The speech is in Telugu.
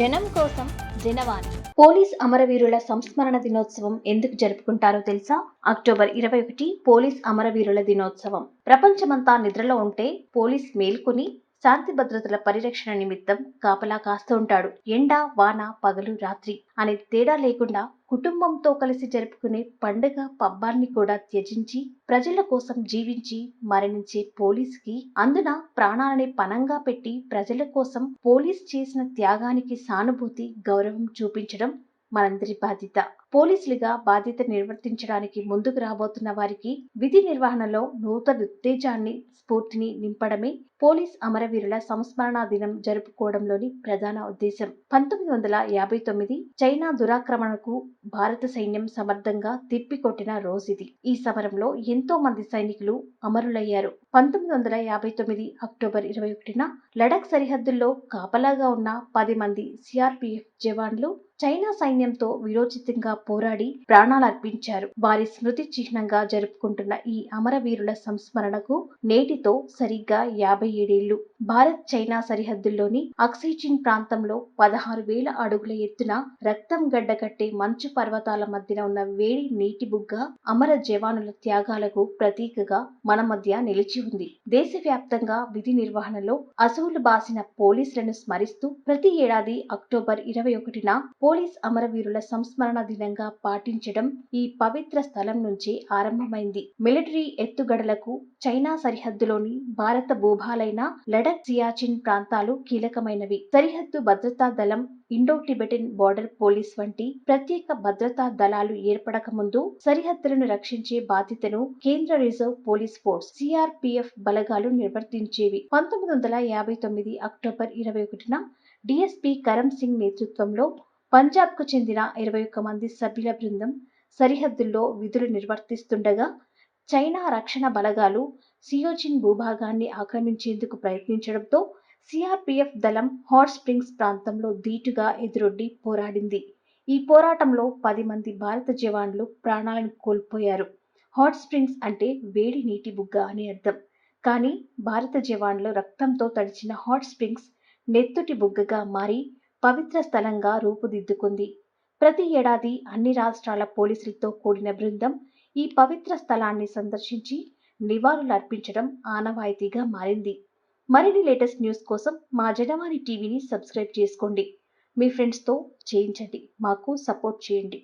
జనం కోసం జనవాణి. పోలీస్ అమరవీరుల సంస్మరణ దినోత్సవం ఎందుకు జరుపుకుంటారో తెలుసా? అక్టోబర్ ఇరవై ఒకటి పోలీస్ అమరవీరుల దినోత్సవం. ప్రపంచమంతా నిద్రలో ఉంటే పోలీస్ మేల్కొని శాంతి భద్రతల పరిరక్షణ నిమిత్తం కాపలా కాస్తూ ఉంటాడు. ఎండ వాన పగలు రాత్రి అనే తేడా లేకుండా కుటుంబంతో కలిసి జరుపుకునే పండుగ పబ్బాన్ని కూడా త్యజించి ప్రజల కోసం జీవించి మరణించే పోలీసుకి అందున ప్రాణాలని పనంగా పెట్టి ప్రజల కోసం పోలీస్ చేసిన త్యాగానికి సానుభూతి గౌరవం చూపించడం మనందరి బాధ్యత. పోలీసులుగా బాధ్యత నిర్వర్తించడానికి ముందుకు రాబోతున్న వారికి విధి నిర్వహణలో నూతన ఉత్తేజాన్ని స్ఫూర్తిని నింపడమే పోలీస్ అమరవీరుల సంస్మరణ దినం జరుపుకోవడంలోని ప్రధాన ఉద్దేశం. పంతొమ్మిది వందల యాభై తొమ్మిది చైనా దురాక్రమణకు భారత సైన్యం సమర్థంగా తిప్పికొట్టిన రోజుది. ఈ సమరంలో ఎంతో మంది సైనికులు అమరులయ్యారు. పంతొమ్మిది వందల యాభై తొమ్మిది అక్టోబర్ ఇరవై ఒకటిన లడక్ సరిహద్దుల్లో కాపలాగా ఉన్న పది మంది సిఆర్పిఎఫ్ జవాన్లు చైనా సైన్యంతో విరోచితంగా పోరాడి ప్రాణాలర్పించారు వారి స్మృతి చిహ్నంగా జరుపుకుంటున్న ఈ అమరవీరుల సంస్మరణకు నేటితో సరిగ్గా యాభై ఏడేళ్ళు. భారత్ చైనా సరిహద్దుల్లోని అక్సైచిన్ ప్రాంతంలో పదహారు వేల అడుగుల ఎత్తున రక్తం గడ్డకట్టే మంచు పర్వతాల మధ్యన ఉన్న వేడి నీటి బుగ్గ అమర జవానుల త్యాగాలకు ప్రతీకగా మన మధ్య నిలిచి ఉంది. దేశవ్యాప్తంగా విధి నిర్వహణలో అసువులు బాసిన పోలీసులను స్మరిస్తూ ప్రతి ఏడాది అక్టోబర్ ఇరవై ఒకటిన పోలీస్ అమరవీరుల సంస్మరణ దినంగా పాటించడం ఈ పవిత్ర స్థలం నుంచి ఆరంభమైంది. మిలిటరీ ఎత్తుగడలకు చైనా సరిహద్దులోని భారత భూభాలైన లడక్ సియాచిన్ ప్రాంతాలు కీలకమైనవి. సరిహద్దు భద్రతా దళం ఇండో టిబెటిన్ బార్డర్ పోలీస్ వంటి ప్రత్యేక భద్రతా దళాలు ఏర్పడక ముందు సరిహద్దులను రక్షించే బాధ్యతను కేంద్ర రిజర్వ్ పోలీస్ ఫోర్స్ సిఆర్పిఎఫ్ బలగాలు నిర్వర్తించేవి. పంతొమ్మిది వందల యాభై తొమ్మిది అక్టోబర్ ఇరవై ఒకటిన డిఎస్పి కరమ్ సింగ్ నేతృత్వంలో పంజాబ్కు చెందిన ఇరవై ఒక్క మంది సభ్యుల బృందం సరిహద్దుల్లో విధులు నిర్వర్తిస్తుండగా చైనా రక్షణ బలగాలు సియోచిన్ భూభాగాన్ని ఆక్రమించేందుకు ప్రయత్నించడంతో సిఆర్పిఎఫ్ దళం హాట్ స్ప్రింగ్స్ ప్రాంతంలో ధీటుగా ఎదురొడ్డి పోరాడింది. ఈ పోరాటంలో పది మంది భారత జవాన్లు ప్రాణాలను కోల్పోయారు. హాట్ స్ప్రింగ్స్ అంటే వేడి నీటి బుగ్గ అని అర్థం. కానీ భారత జవాన్లు రక్తంతో తడిచిన హాట్ స్ప్రింగ్స్ నెత్తుటి బుగ్గగా మారి పవిత్ర స్థలంగా రూపుదిద్దుకుంది. ప్రతి ఏడాది అన్ని రాష్ట్రాల పోలీసులతో కూడిన బృందం ఈ పవిత్ర స్థలాన్ని సందర్శించి నివాళులర్పించడం ఆనవాయితీగా మారింది. మరిన్ని లేటెస్ట్ న్యూస్ కోసం మా జనవాణి టీవీని సబ్స్క్రైబ్ చేసుకోండి. మీ ఫ్రెండ్స్తో చేయించండి. మాకు సపోర్ట్ చేయండి.